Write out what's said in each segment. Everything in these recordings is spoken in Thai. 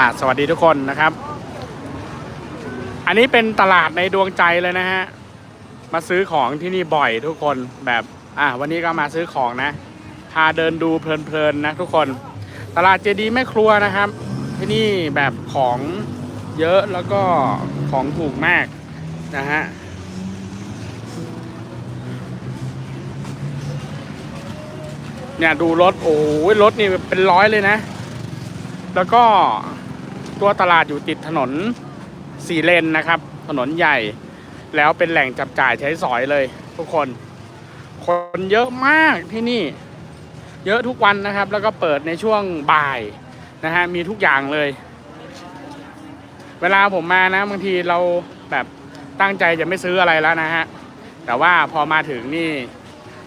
อ่าสวัสดีทุกคนนะครับ อันนี้เป็นตลาดในดวงใจเลยนะฮะ มาซื้อของที่นี่บ่อยทุกคนแบบ อ่าวันนี้ก็มาซื้อของนะ พาเดินดูเพลินๆนะทุกคน ตลาดเจดีแม่ครัวนะครับ ที่นี่แบบของเยอะแล้วก็ของถูกมากนะฮะเนี่ยดูรถโอ้ยรถนี่เป็นร้อยเลยนะ แล้วก็ ตัวตลาดอยู่ติดถนนสี่เลนนะครับ ถนนใหญ่ แล้วเป็นแหล่งจับจ่ายใช้สอยเลย ทุกคน คนเยอะมากที่นี่ เยอะทุกวันนะครับ แล้วก็เปิดในช่วงบ่ายนะฮะมีทุกอย่างเลย เวลาผมมานะบางทีเราแบบตั้งใจจะไม่ซื้ออะไรแล้วนะฮะแต่ว่าพอมาถึงนี่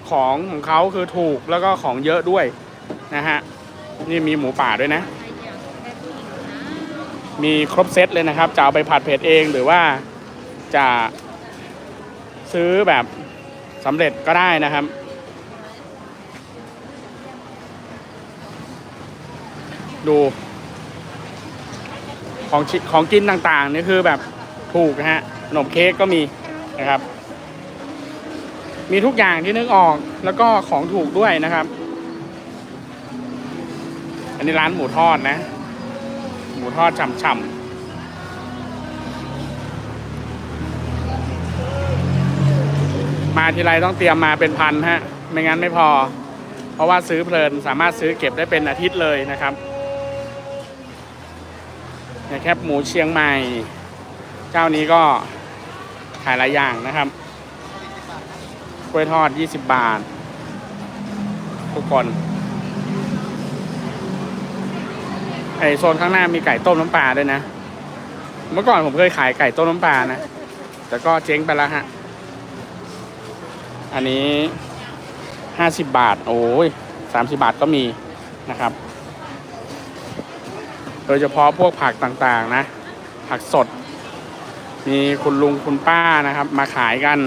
ของของเขาคือถูกแล้วก็ของเยอะด้วยนะฮะนี่มีหมูป่าด้วยนะ มีครบเซตเลยนะครับ จะเอาไปผัดเผ็ดเองหรือว่าจะซื้อแบบสำเร็จก็ได้นะครับ ดูของชิของกินต่างๆนี่คือแบบถูกนะฮะขนมเค้กก็มีนะครับ มีทุกอย่างที่นึกออกแล้วก็ของถูกด้วยนะครับ อันนี้ร้านหมูทอดนะ มูทอดฉ่ำๆมาทีไรต้องเตรียมมาเป็นพันฮะ ไม่งั้นไม่พอ เพราะว่าซื้อเพลินสามารถซื้อเก็บได้เป็นอาทิตย์เลยนะครับเนี่ยแคบหมูเชียงใหม่ เจ้านี้ก็ขายหลายอย่างนะครับ กล้วยทอด 20 บาท ทุกคน ไอโซนข้างหน้ามีไก่ต้มน้ำปลาด้วยนะ เมื่อก่อนผมเคยขายไก่ต้มน้ำปลานะ แต่ก็เจ๊งไปแล้วฮะ อันนี้ห้าสิบบาท โอ้ยสามสิบาทก็มีนะครับ โดยเฉพาะพวกผักต่างๆนะ ผักสด มีคุณลุงคุณป้านะครับ มาขายกัน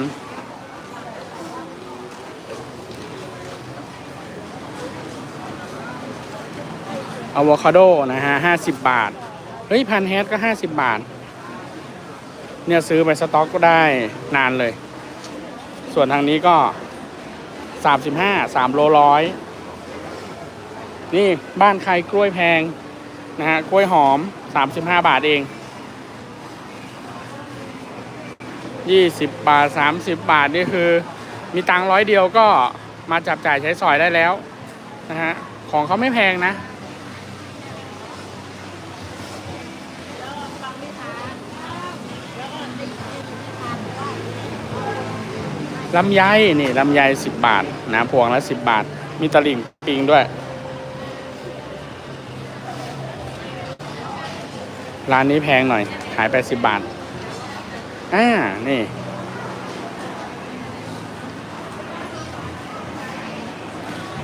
อะโวคาโดนะฮะห้าสิบบาท เฮ้ยพันแฮทก็ห้าสิบบาท เนี่ยซื้อไปสต็อกก็ได้นานเลย ส่วนทางนี้ก็สามสิบห้าสามโลร้อยนี่บ้านใครกล้วยแพงนะฮะกล้วยหอมสามสิบห้าบาทเองยี่สิบบาทสามสิบบาทนี่คือ มีตังร้อยเดียวก็มาจับจ่ายใช้สอยได้แล้วนะฮะของเขาไม่แพงนะ ลำไยนี่ลำไยสิบบาทนะพวงละสิบบาท มีตะลิ่งปิงด้วย ร้านนี้แพงหน่อย ขายไปสิบบาท อ่า นี่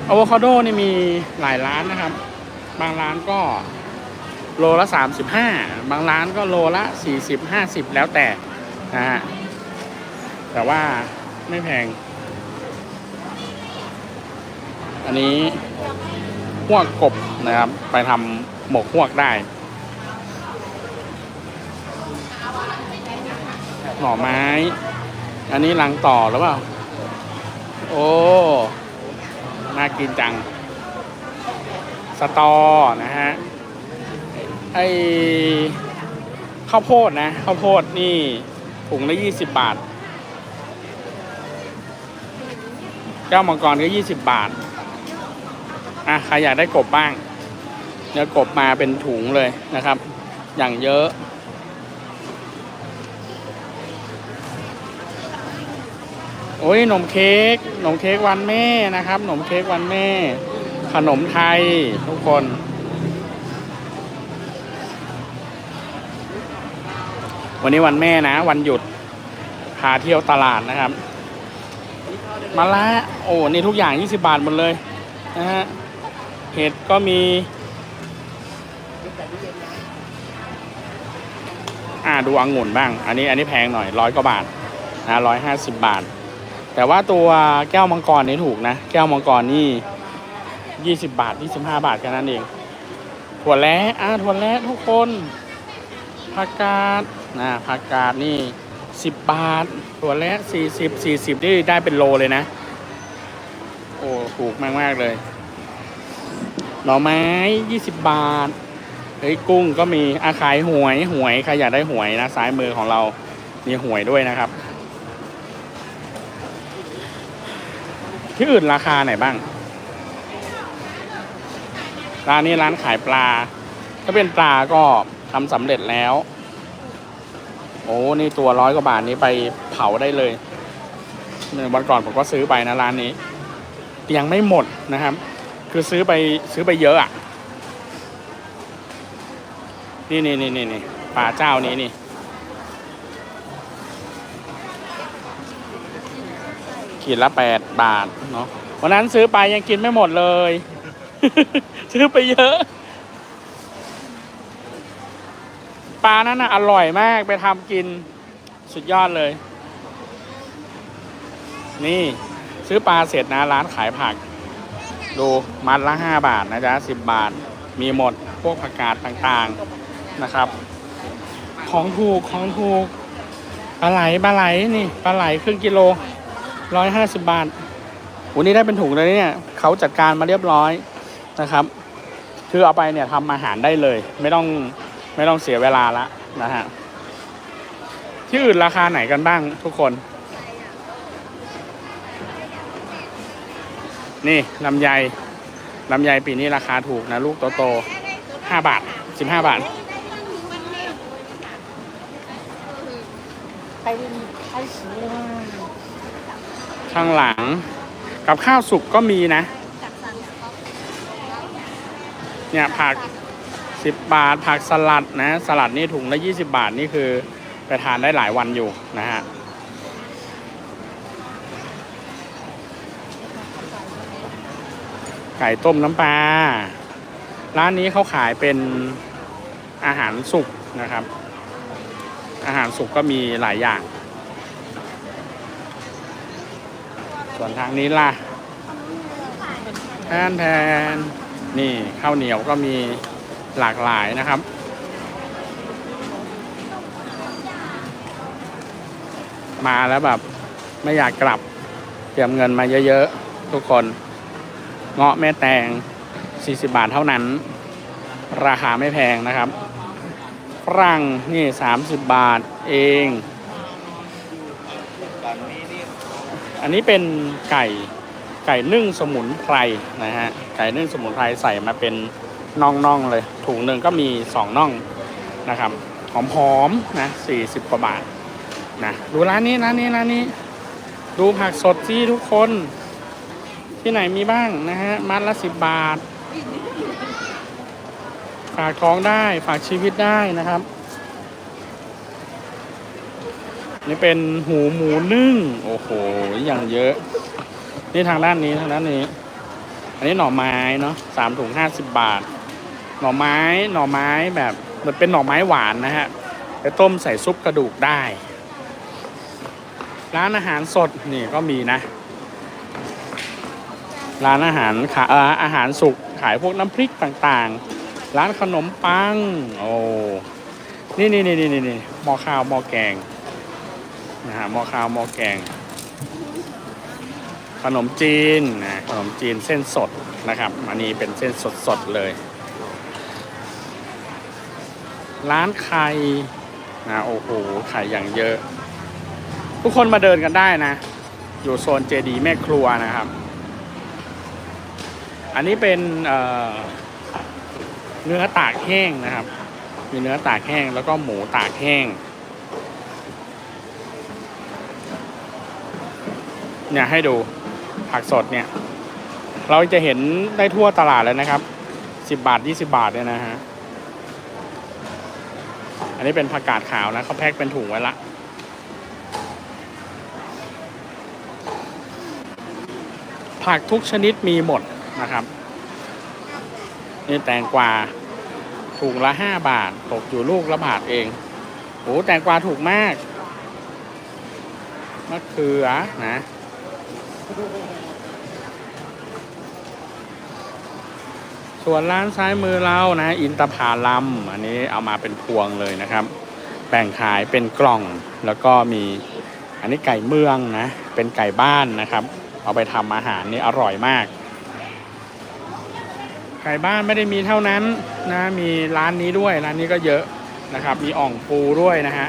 อะโวคาโดนี่มีหลายร้านนะครับ บางร้านก็โลละสามสิบห้าบางร้านก็โลละสี่สิบห้าสิบแล้วแต่นะฮะแต่ว่า ไม่แพง อันนี้หวกกบนะครับ ไปทำหมกหวกได้ หน่อไม้ อันนี้ลังต่อหรือเปล่า โอ้ น่ากินจัง สตอนะฮะ ไอข้าวโพดนะ ข้าวโพดนี่ถุงละยี่สิบบาท แก้วมังกรก็ยี่สิบบาท อะใครอยากได้กบบ้างเนื้อกบมาเป็นถุงเลยนะครับ อย่างเยอะโอ้ยหนมเค้กหนมเค้กวันแม่นะครับหนมเค้กวันแม่ ขนมไทยทุกคน วันนี้วันแม่นะ วันหยุดพาเที่ยวตลาดนะครับ มาละโอ้นี่ทุกอย่าง 20 บาทหมดเลยนะฮะเห็ดก็มี อ่าดูองุ่นบ้าง อันนี้อันนี้แพงหน่อยร้อยกว่าบาทนะร้อยห้าสิบบาท แต่ว่าตัวแก้วมังกรนี่ถูกนะ แก้วมังกรนี่ยี่สิบบาทยี่สิบห้าบาทแค่นั้นเองถั่วแล้อ่าถั่วแล้ทุกคนผักกาดนะผักกาดนี่ สิบบาทถั่วแล้สี่สิบสี่สิบนี่ได้เป็นโลเลยนะ โอ้ถูกมากมากเลย หน่อไม้ยี่สิบบาท เฮ้ยกุ้งก็มีอาขายหวยหวยใครอยากได้หวยนะซ้ายมือของเรามีหวยด้วยนะครับ ที่อื่นราคาไหนบ้าง ร้านนี้ร้านขายปลา ถ้าเป็นปลาก็ทำสำเร็จแล้ว อ้นี่ตัวร้อยกว่าบาทนี้ไปเผาได้เลยวันก่อนผมก็ซื้อไปนะร้านนี้ยังไม่หมดนะครับ คือซื้อไปซื้อไปเยอะอะนี่นี่นี่นี่นี่ปลาเจ้านี้นี่ขีดละแปดบาทเนาะวันนั้นซื้อไปยังกินไม่หมดเลย ซื้อไปเยอะ ปลานั้นน่ะอร่อยมากไปทำกินสุดยอดเลย นี่ซื้อปลาเสร็จนะร้านขายผัก ดูมัดละห้าบาทนะจ๊ะสิบบาท มีหมดพวกผักกาดต่างๆนะครับ ของถูกของถูกปลาไหลปลาไหลนี่ปลาไหลครึ่งกิโลร้อยห้าสิบบาทวันนี้ได้เป็นถุงเลยเนี่ยเขาจัดการมาเรียบร้อยนะครับ คือเอาไปเนี่ยทำอาหารได้เลย ไม่ต้อง ไม่ต้องเสียเวลาละนะฮะที่อื่นราคาไหนกันบ้างทุกคน นี่ลำไยลำไยปีนี้ราคาถูกนะ ลูกโตๆห้าบาทสิบห้าบาท ข้างหลังกับข้าวสุกก็มีนะ เนี่ยผัก สิบบาทผักสลัดนะสลัดนี่ถุงละยี่สิบาทนี่คือไปทานได้หลายวันอยู่นะฮะไก่ต้มน้ำปลาร้านนี้เขาขายเป็นอาหารสุกนะครับ อาหารสุกก็มีหลายอย่าง ส่วนทางนี้ล่ะแทนแทนนี่ข้าวเหนียวก็มี หลากหลายนะครับ มาแล้วแบบไม่อยากกลับ เตรียมเงินมาเยอะๆ ทุกคน เงาะแม่แตง 40 บาทเท่านั้น ราคาไม่แพงนะครับฝรั่งนี่ 30 บาทเอง อันนี้เป็นไก่ไก่นึ่งสมุนไพรนะฮะ ไก่นึ่งสมุนไพรใส่มาเป็น น่องๆเลย ถุงหนึ่งก็มีสองน่องนะครับหอมๆนะ40กว่าบาทนะดูร้านนี้ร้านนี้ร้านนี้ ดูผักสดสิทุกคน ที่ไหนมีบ้างนะฮะมัดละสิบบาท ฝากท้องได้ฝากชีวิตได้นะครับ นี่เป็นหูหมูนึ่ง โอ้โหอย่างเยอะ นี่ทางด้านนี้ทางด้านนี้ อันนี้หน่อไม้เนาะสามถุงห้าสิบบาท หน่อไม้หน่อไม้แบบมันเป็นหน่อไม้หวานนะฮะไปต้มใส่ซุปกระดูกได้ ร้านอาหารสดนี่ก็มีนะ ร้านอาหารขาเอ่ออาหารสุกขายพวกน้ำพริกต่างๆ ร้านขนมปัง โอ้นี่นี่นี่นี่นี่หม้อข้าวหม้อแกงนะฮะหม้อข้าวหม้อแกง ขนมจีนนะขนมจีนเส้นสดนะครับ อันนี้เป็นเส้นสดๆเลย ร้านไข่นะโอ้โหไข่อย่างเยอะ ทุกคนมาเดินกันได้นะ อยู่โซนเจดีแม่ครัวนะครับ อันนี้เป็นเเนื้อตากแห้งนะครับ มีเนื้อตากแห้งแล้วก็หมูตากแห้งเนี่ยให้ดูผักสดเนี่ย เราจะเห็นได้ทั่วตลาดเลยนะครับสิบบาทยี่สิบาทเนี่ยนะฮะ อันนี้เป็นผักกาดขาวนะเขาแพ็คเป็นถุงไว้ละ ผักทุกชนิดมีหมดนะครับ นี่แตงกวาถุงละห้าบาท ตกอยู่ลูกละบาทเองโอ้แตงกวาถูกมากมะเขือนะ ส่วนร้านซ้ายมือเรานะ อินตผาลัมอันนี้เอามาเป็นพวงเลยนะครับ แบ่งขายเป็นกล่องแล้วก็มีอันนี้ไก่เมืองนะ เป็นไก่บ้านนะครับ เอาไปทำอาหารนี่อร่อยมาก ไก่บ้านไม่ได้มีเท่านั้นนะมีร้านนี้ด้วยร้านนี้ก็เยอะนะครับ มีอ่องปูด้วยนะฮะ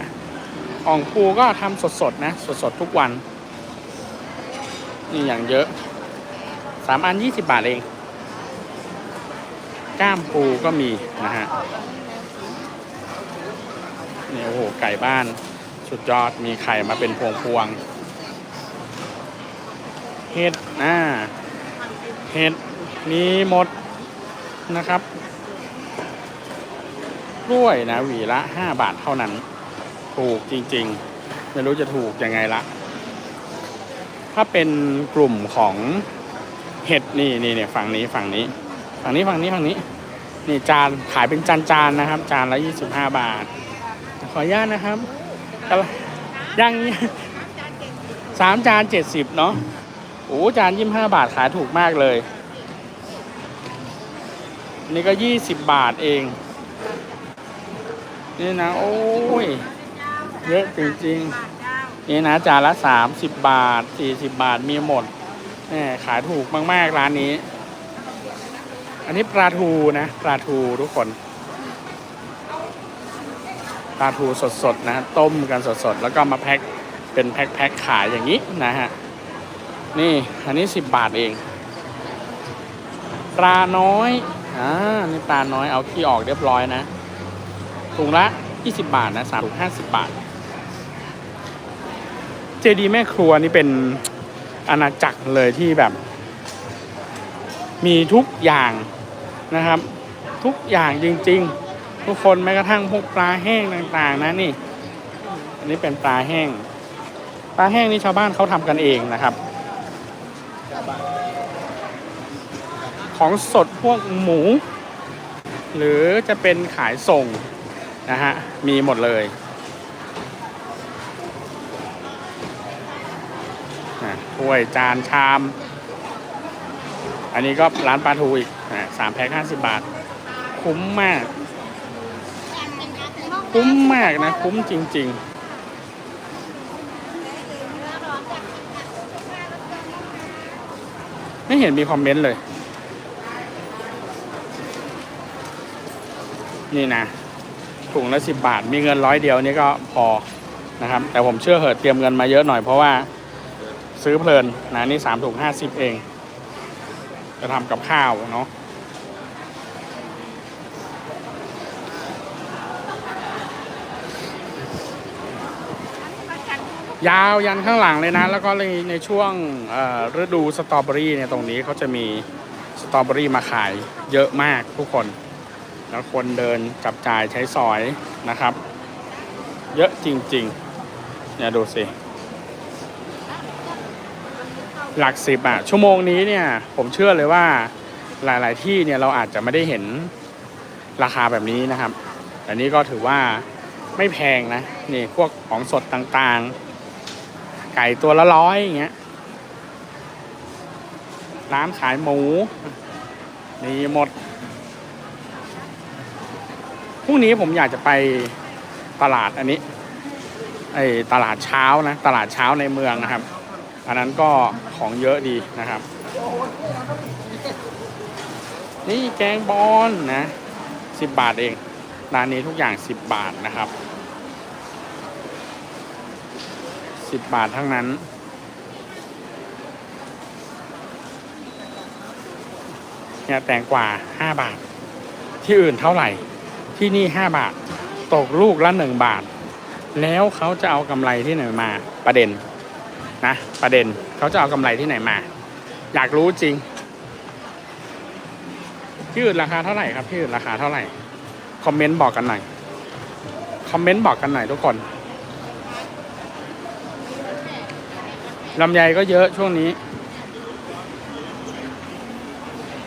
อ่องปูก็ทำสดๆนะสดๆทุกวัน นี่อย่างเยอะสามอันยี่สิบบาทเอง ก้ามปูก็มีนะฮะนี่โอ้โหไก่บ้านสุดยอดมีไข่มาเป็นพวงพวงๆเห็ดอ่าเห็ดมีหมดนะครับกล้วยนะหวีละ 5 บาทเท่านั้น ถูกจริงๆ ไม่รู้จะถูกยังไงละ ถ้าเป็นกลุ่มของเห็ดนี่นี่เนี่ยฝั่งนี้ฝั่งนี้ ฝั่งนี้ฝั่งนี้ฝั่งนี้ นี่จานขายเป็นจานจานนะครับ จานละ25บห้าบาท ขออนุญาตนะครับย่างนี้สามจาน70เนาะโอ้จาน25บาทขายถูกมากเลย นี่ก็20บบาทเอง นี่นะ โอ้ย เยอะจริงๆ นี่นะจานละ30บบาท40บาทมีหมดแหมขายถูกมากๆร้านนี้ อันนี้ปลาทูนะปลาทูทุกคนปลาทูสดๆนะต้มกันสดๆแล้วก็มาแพ็คเป็นแพ็คๆขายอย่างนี้นะฮะนี่อันนี้10บาทเองปลาน้อยอ่านี่ปลาน้อยเอาขี้ออกเรียบร้อยนะถุงละ20บาทนะ3ถุง50บาท เจดีแม่ครัวนี่เป็นอาณาจักรเลยที่แบบ มีทุกอย่างนะครับ ทุกอย่างจริง ๆ ทุกคนแม้กระทั่งพวกปลาแห้งต่างๆนะนี่อันนี้เป็นปลาแห้ง ปลาแห้งนี่ชาวบ้านเขาทำกันเองนะครับ ของสดพวกหมู หรือจะเป็นขายส่งนะฮะมีหมดเลยอ่ถ้วยจานชาม อันนี้ก็ร้านปลาทูอีกสามแพ็คห้าสิบบาท คุ้มมาก คุ้มมากนะ คุ้มจริง ๆไม่เห็นมีคอมเมนต์เลย นี่นะ ถุงละสิบบาท มีเงินร้อยเดียวนี่ก็พอนะครับ แต่ผมเชื่อเหอะเตรียมเงินมาเยอะหน่อยเพราะว่าซื้อเพลินนะนี่สามถุงห้าสิบเอง จะทำกับข้าวเนาะยาวยันข้างหลังเลยนะ แล้วก็ในในช่วงฤดูสตรอเบอรี่เนี่ยตรงนี้เขาจะมีสตรอเบอรี่มาขายเยอะมากทุกคนแล้วคนเดินจับจ่ายใช้สอยนะครับ เยอะจริงๆเนี่ยดูสิ หลักสิบอะชั่วโมงนี้เนี่ย ผมเชื่อเลยว่าหลาย ๆ ที่เนี่ยเราอาจจะไม่ได้เห็นราคาแบบนี้นะครับแต่นี้ก็ถือว่าไม่แพงนะนี่พวกของสดต่างๆ ไก่ตัวละร้อยอย่างเงี้ยร้านขายหมูนี่หมดพรุ่งนี้ผมอยากจะไปตลาดอันนี้ไอตลาดเช้านะ ตลาดเช้าในเมืองนะครับ อันนั้นก็ของเยอะดีนะครับ นี่แกงบอลนะสิบบาทเองร้านนี้ทุกอย่างสิบบาทนะครับสิบบาททั้งนั้น เนี่ยแตงกวาห้าบาท ที่อื่นเท่าไหร่ ที่นี่5บาท ตกลูกละ1บาท แล้วเขาจะเอากำไรที่ไหนมาประเด็น นะประเด็นเขาจะเอากำไรที่ไหนมา อยากรู้จริงที่อื่นราคาเท่าไหร่ครับที่อื่นราคาเท่าไหร่คอมเมนต์บอกกันหน่อยคอมเมนต์บอกกันหน่อยทุกคนลำไยก็เยอะช่วงนี้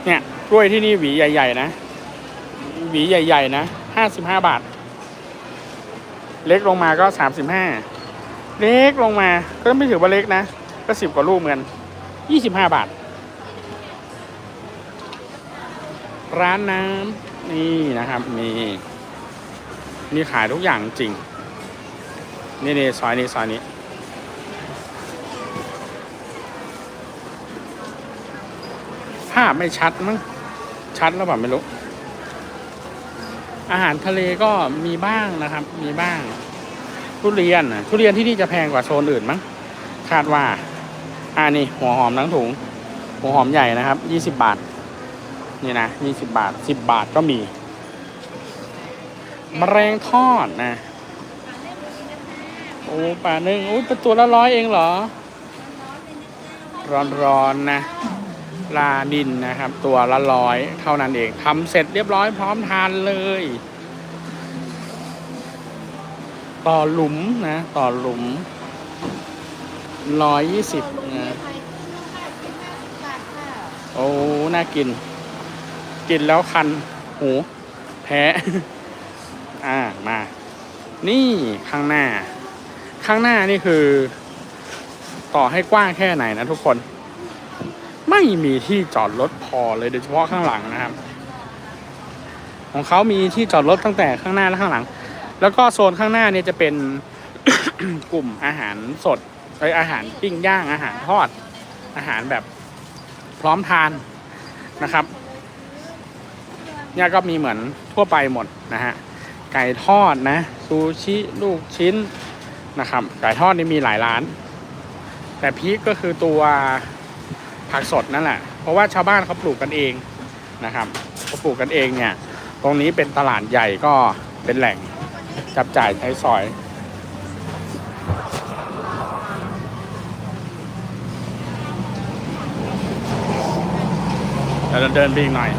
เนี่ยกล้วยที่นี่หวีใหญ่ ๆ นะหวีใหญ่ ๆ นะห้าสิบห้าบาท เล็กลงมาก็สามสิบห้า เล็กลงมา ก็ไม่ถือว่าเล็กนะ ก็สิบกว่าลูกเหมือนยี่สิบห้าบาท ร้านน้ำนี่นะครับมีมีขายทุกอย่างจริง นี่นี่ซอยนี้ซอยนี้ภาพไม่ชัดมั้งชัดแล้วแบบไม่รู้ อาหารทะเลก็มีบ้างนะครับ มีบ้าง ทุเรียนน่ะทุเรียนที่นี่จะแพงกว่าโซนอื่นมั้งคาดว่าอ่านี่หัวหอมทั้งถุง หัวหอมใหญ่นะครับยี่สิบบาท นี่นะยี่สิบบาทสิบบาทก็มีมแมลงทอดนะโอ้ป่านึ่งอุ้ยเป็นตัวละร้อยเองเหรอ ร้อนๆนะลาดินนะครับ ตัวละร้อยเท่านั้นเองทำเสร็จเรียบร้อยพร้อมทานเลย ต่อหลุมนะ ต่อหลุมร้อยยี่สิบนะ โอ้ น่ากิน กินแล้วคัน หูแพ้ อ่า มา นี่ข้างหน้า ข้างหน้านี่คือ ต่อให้กว้างแค่ไหนนะทุกคน ไม่มีที่จอดรถพอเลยโดยเฉพาะข้างหลังนะครับ ของเขามีที่จอดรถตั้งแต่ข้างหน้าและข้างหลัง แล้วก็โซนข้างหน้าเนี่ยจะเป็น กลุ่มอาหารสดเอ้ยอาหารปิ้งย่างอาหารทอด อาหารแบบพร้อมทานนะครับเนี่ยก็มีเหมือนทั่วไปหมดนะฮะไก่ทอดนะซูชิลูกชิ้นนะครับ ไก่ทอดนี่มีหลายร้าน แต่พีคก็คือตัวผักสดนั่นแหละ เพราะว่าชาวบ้านเขาปลูกกันเองนะครับเขาปลูกกันเองเนี่ย ตรงนี้เป็นตลาดใหญ่ก็เป็นแหล่ง จับจ่ายใช้สอย เราเดินไปอีกหน่อย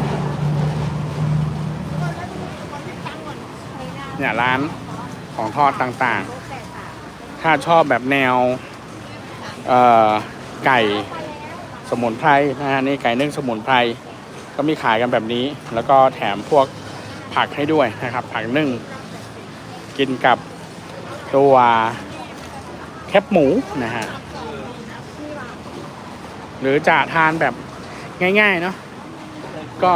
เนี่ยร้านของทอดต่างๆ ถ้าชอบแบบแนว เอ่อ ไก่สมุนไพรนะฮะนี่ไก่นึ่งสมุนไพรก็มีขายกันแบบนี้ แล้วก็แถมพวกผักให้ด้วยนะครับ ผักนึ่ง กินกับตัวแคบหมูนะฮะ หรือจะทานแบบง่ายๆเนาะก็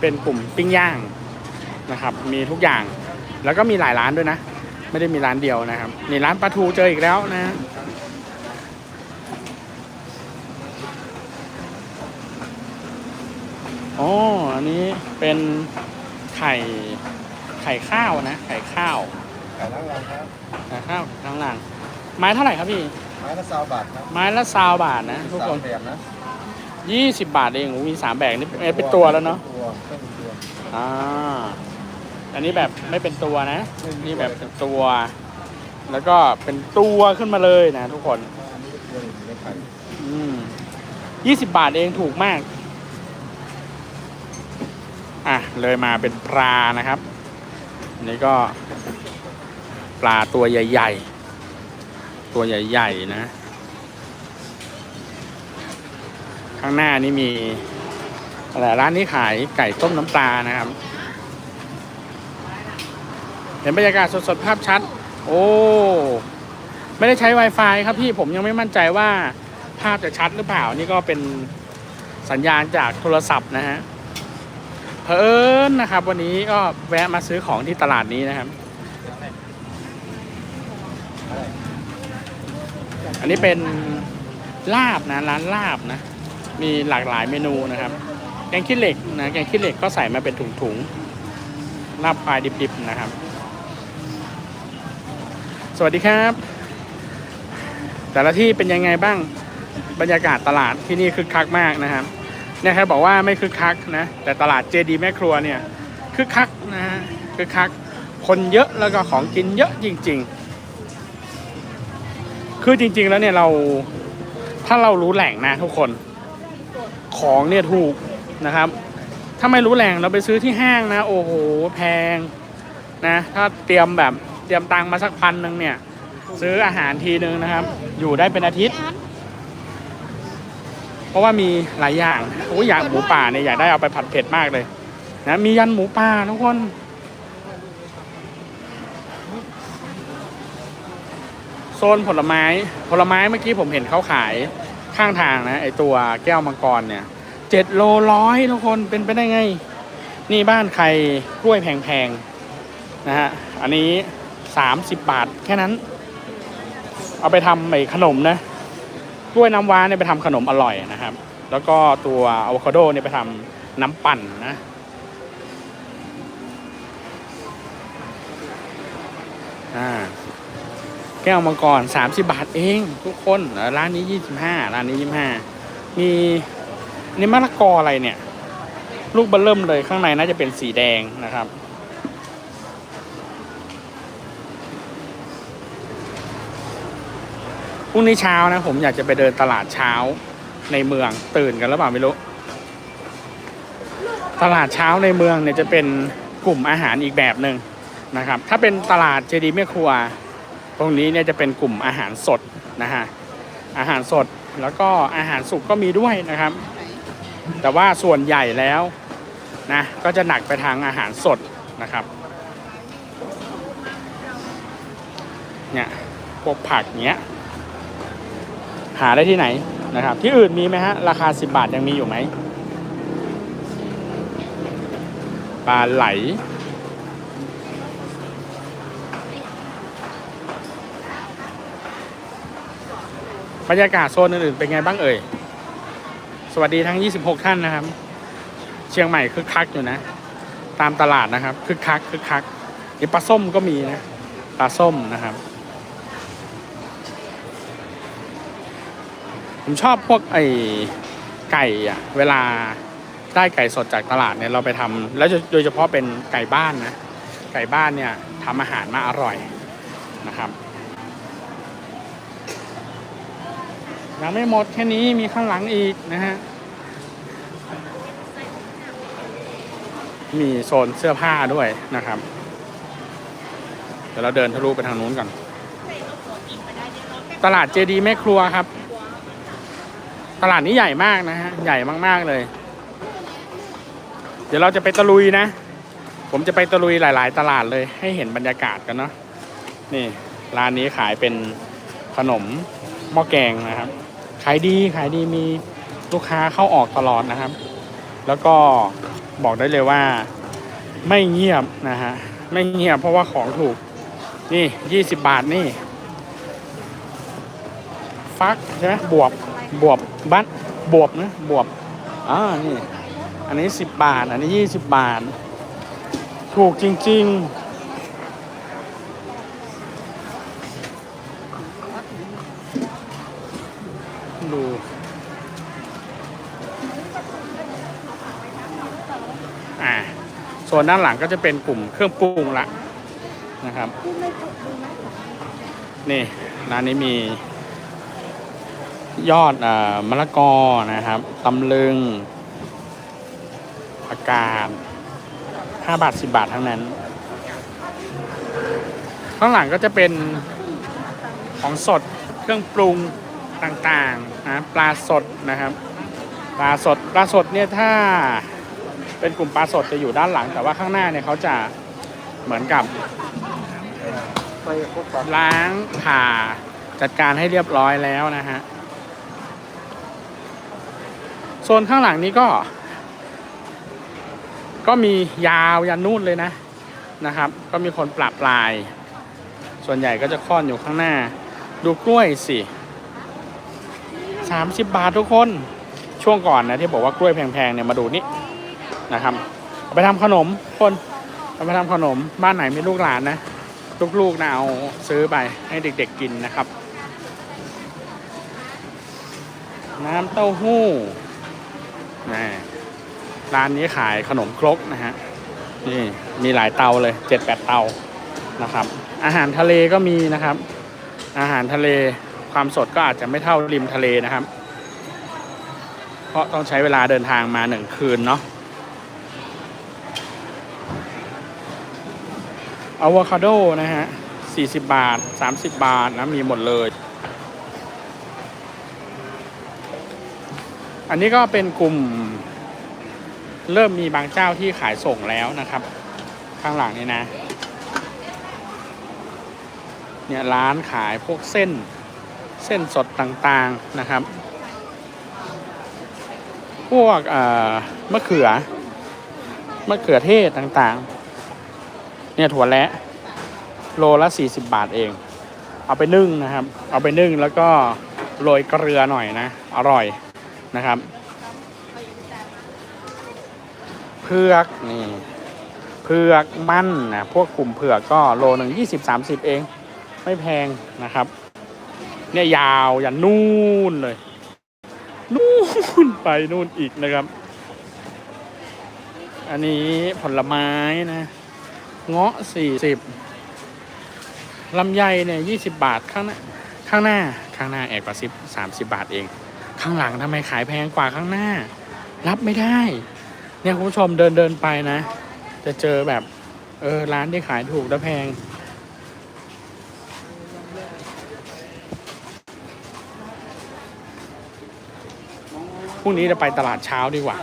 เป็นกลุ่มปิ้งย่างนะครับ มีทุกอย่างแล้วก็มีหลายร้านด้วยนะ ไม่ได้มีร้านเดียวนะครับนี่ร้านปลาทูเจออีกแล้วนะอ๋ออันนี้เป็นไข่ไข่ข้าวนะ ไข่ข้าวายล้างรางครับไข่ข้าวข้างล่างไม้เท่าไหร่ครับพี่ ไม้ละซาวบาทครับไม้ละซาวบาทนะทุกคนสามแบบนะยี่สิบบาทเองโอ้โหมีสามแบบนี่เอ้ยเป็นตัวแล้วเนาะตัวต้องเป็นตัว อ่าอันนี้แบบไม่เป็นตัวนะนี่แบบเป็นตัว แล้วก็เป็นตัวขึ้นมาเลยนะทุกคนอันนี้เป็นตัวหนึ่งในไข่อืมยี่สิบบาทเองถูกมาก อะเลยมาเป็นปลานะครับอันนี้ก็ ปลาตัวใหญ่ ๆ ตัวใหญ่ ๆ นะ ข้างหน้านี่มีอะไรร้านนี้ขายไก่ต้มน้ำปลานะครับ เห็นบรรยากาศสดๆภาพชัด โอ้ ไม่ได้ใช้ Wi-Fi ครับพี่ผมยังไม่มั่นใจว่าภาพจะชัดหรือเปล่า นี่ก็เป็นสัญญาณจากโทรศัพท์นะฮะเพอเอิญนะครับ วันนี้ก็แวะมาซื้อของที่ตลาดนี้นะครับ อันนี้เป็นลาบนะร้านลาบนะ มีหลากหลายเมนูนะครับ แกงขี้เหล็กนะแกงขี้เหล็กก็ใส่มาเป็นถุงๆลาบควายดิบๆนะครับ สวัสดีครับ แต่ละที่เป็นยังไงบ้างบรรยากาศตลาดที่นี่คึกคักมากนะครับเนี่ยครับบอกว่าไม่คึกคักนะแต่ตลาดเจดีแม่ครัวเนี่ยคึกคักนะฮะคึกคักคนเยอะแล้วก็ของกินเยอะจริง ๆ คือจริง ๆ แล้วเนี่ยเราถ้าเรารู้แหล่งนะทุกคน ของเนี่ยถูกนะครับ ถ้าไม่รู้แหล่งเราไปซื้อที่ห้างนะ โอ้โหแพงนะ ถ้าเตรียมแบบเตรียมตังมาสักพันหนึ่งเนี่ย ซื้ออาหารทีนึงนะครับ อยู่ได้เป็นอาทิตย์ เพราะว่ามีหลายอย่างโอ้ยอยากหมูป่าเนี่ยอยากได้เอาไปผัดเผ็ดมากเลยนะมียันหมูป่าทุกคน ซนผลไม้ผลไม้เมื่อกี้ผมเห็นเขาขายข้างทางนะไอตัวแก้วมังกรเนี่ยเจ็ดโลร้อยทุกคนเป็นไปได้ไง นี่บ้านใครกล้วยแพงๆนะฮะอันนี้30บบาทแค่นั้น เอาไปทำไอขนมนะกล้วยน้ำว้าเนี่ยไปทำขนมอร่อยนะครับ แล้วก็ตัวอะโวคาโดเนี่ยไปทำน้ำปั่นนะอ่า แก้วมังกร30 บาทเองทุกคนร้านนี้ 25ร้านนี้ 25 มีนี่มะละกออะไรเนี่ย ลูกเบลเริ่มเลยข้างในน่าจะเป็นสีแดงนะครับ พรุ่งนี้เช้านะ ผมอยากจะไปเดินตลาดเช้าในเมืองตื่นกันหรือเปล่าไม่รู้ ตลาดเช้าในเมืองเนี่ยจะเป็นกลุ่มอาหารอีกแบบหนึ่งนะครับ ถ้าเป็นตลาดเจดีย์แม่ครัว รงนี้เนี่ยจะเป็นกลุ่มอาหารสดนะฮะอาหารสดแล้วก็อาหารสุกก็มีด้วยนะครับ แต่ว่าส่วนใหญ่แล้วนะก็จะหนักไปทางอาหารสดนะครับเนี่ยพวกผักเนี้ยหาได้ที่ไหนนะครับ ที่อื่นมีไหมฮะราคา 10 บาทยังมีอยู่ไหมปลาไหล บรรยากาศโซนอื่นๆเป็นไงบ้างเอ่ย สวัสดีทั้ง 26 ท่านนะครับ เชียงใหม่คึกคักอยู่นะ ตามตลาดนะครับคึกคักคึกคักนี่ปลาส้มก็มีนะปลาส้มนะครับ ผมชอบพวกไอ้ไก่อะเวลาได้ไก่สดจากตลาดเนี่ยเราไปทำแล้วโดยเฉพาะเป็นไก่บ้านนะ ไก่บ้านเนี่ยทำอาหารมาอร่อยนะครับ ยังไม่หมดแค่นี้มีข้างหลังอีกนะฮะ มีโซนเสื้อผ้าด้วยนะครับ เดี๋ยวเราเดินทะลุไปทางนู้นก่อน ตลาดเจดีแม่ครัวครับ ตลาดนี้ใหญ่มากนะฮะ ใหญ่มาก ๆ เลย เดี๋ยวเราจะไปตะลุยนะ ผมจะไปตะลุยหลาย ๆ ตลาดเลยให้เห็นบรรยากาศกันเนาะ นี่ร้านนี้ขายเป็นขนมหม้อแกงนะครับ ขายดีขายดีมีลูกค้าเข้าออกตลอดนะครับ แล้วก็บอกได้เลยว่าไม่เงียบนะฮะไม่เงียบเพราะว่าของถูก นี่ยี่สิบบาทนี่ ฟักใช่ไหมบวบบวบบัตบวบนะบวบอ่านี่ อันนี้สิบบาท อันนี้ยี่สิบบาท ถูกจริง ๆ ดู อ่าโซ นด้านหลังก็จะเป็นกลุ่มเครื่องปรุงละนะครับ นี่ร้านนี้มี ยอดอมะละกอนะครับตำลึงผักกาด5บาท10บาททั้งนั้น ข้างหลังก็จะเป็นของสดเครื่องปรุงต่างๆนะปลาสดนะครับ ปลาสดปลาสดเนี่ยถ้า เป็นกลุ่มปลาสดจะอยู่ด้านหลัง แต่ว่าข้างหน้าเนี่ยเขาจะเหมือนกับล้างผ่าจัดการให้เรียบร้อยแล้วนะฮะโซนข้างหลังนี้ก็ ก็มียาวยันนู่นเลยนะนะครับ ก็มีคนปรับปลาย ส่วนใหญ่ก็จะค่อนอยู่ข้างหน้า ดูกล้วยสิสามสิบบาททุกคนช่วงก่อนนะที่บอกว่ากล้วยแพงๆเนี่ยมาดูนี่ นะครับเอาไปทำขนมคนเอาไปทำขนมบ้านไหนมีลูกหลานนะลูกๆนะเอาซื้อไปให้เด็ก ๆกินนะครับ น้ำเต้าหู้นะร้านนี้ขายขนมครกนะฮะนี่มีหลายเตาเลยเจ็ดแปดเตานะครับ อาหารทะเลก็มีนะครับ อาหารทะเลความสดก็อาจจะไม่เท่าริมทะเลนะครับ เพราะต้องใช้เวลาเดินทางมาหนึ่งคืนเนาะ อะโวคาโดนะฮะ40 บาท 30 บาทนะมีหมดเลย อันนี้ก็เป็นกลุ่ม เริ่มมีบางเจ้าที่ขายส่งแล้วนะครับ ข้างหลังนี่นะ เนี่ยร้านขายพวกเส้นเส้นสดต่างๆนะครับ พวกเอ่อมะเขือมะเขือเทศต่างๆ เนี่ยถั่วแระโลละ 40 บาทเอง เอาไปนึ่งนะครับ เอาไปนึ่งแล้วก็โรยเกลือหน่อยนะ อร่อยนะครับ เผือกนี่เผือกมันนะพวกกลุ่มเผือกก็โลหนึ่งยี่สิบสามสิบเอง ไม่แพงนะครับ เนี่ยยาวอยันนู่นเลย นู่นไปนู่นอีกนะครับ อันนี้ผลไม้นะ เงาะสี่สิบลำไยเนี่ยยี่สิบาทข้างหน้าข้างหน้าข้างหน้าแอกกว่าสิบสามสิบาทเอง ข้างหลังทำไมขายแพงกว่าข้างหน้า รับไม่ได้ เนี่ยคุณผู้ชมเดินเดินไปนะ จะเจอแบบเออร้านที่ขายถูกและแพงพรุ่งนี้จะไปตลาดเช้าดีกว่า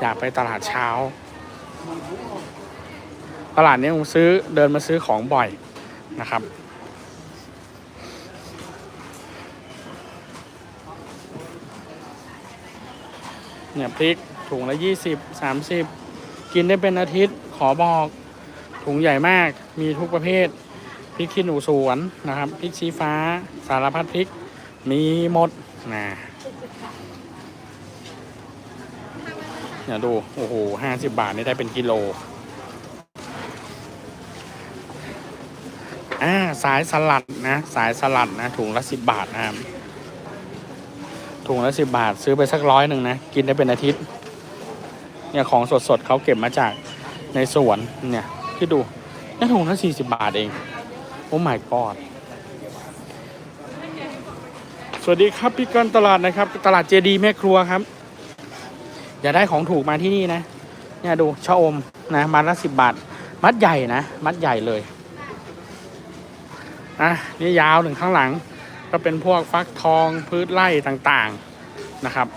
อยากไปตลาดเช้า ตลาดนี้ผมซื้อเดินมาซื้อของบ่อยนะครับ เนี่ยพริกถุงละยี่สิบสามสิบกินได้เป็นอาทิตย์ขอบอกถุงใหญ่มากมีทุกประเภทพริกขี้หนูสวนนะครับพริกชี้ฟ้าสารพัดพริกมีหมดนะเนี่ยดู โอ้โหห้าสิบบาทนี่ได้เป็นกิโล อ่าสายสลัดนะ สายสลัดนะ ถุงละสิบบาทนะครับถุงละสิบบาท ซื้อไปสักร้อยหนึ่งนะ กินได้เป็นอาทิตย์ เนี่ยของสดๆเขาเก็บมาจากในสวนเนี่ยที่ดูนี่ถุงละสี่สิบบาทเอง โอ้ my god สวัสดีครับพี่กันตลาดนะครับ ตลาดเจดีแม่ครัวครับ อย่าได้ของถูกมาที่นี่นะ เนี่ยดูชะอมนะมัดละสิบบาท มัดใหญ่นะ มัดใหญ่เลย อะนี่ยาวหนึ่งข้างหลัง ก็เป็นพวกฟักทองพืชไร่ต่างๆนะครับ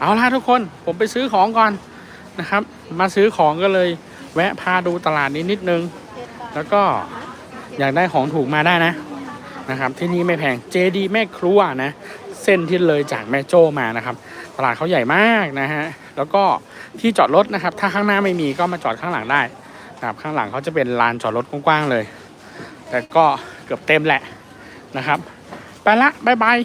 เอาล่ะทุกคนผมไปซื้อของก่อนนะครับ มาซื้อของก็เลยแวะพาดูตลาดนี้นิดนึง แล้วก็อยากได้ของถูกมาได้นะนะครับ ที่นี่ไม่แพงเจดีแม่ครัวนะ เส้นที่เลยจากแม่โจ้มานะครับ ตลาดเขาใหญ่มากนะฮะ แล้วก็ที่จอดรถนะครับ ถ้าข้างหน้าไม่มีก็มาจอดข้างหลังได้นะครับข้างหลังเขาจะเป็นลานจอดรถกว้างๆเลย แต่ก็เกือบเต็มแหละนะครับ ไปละบายบาย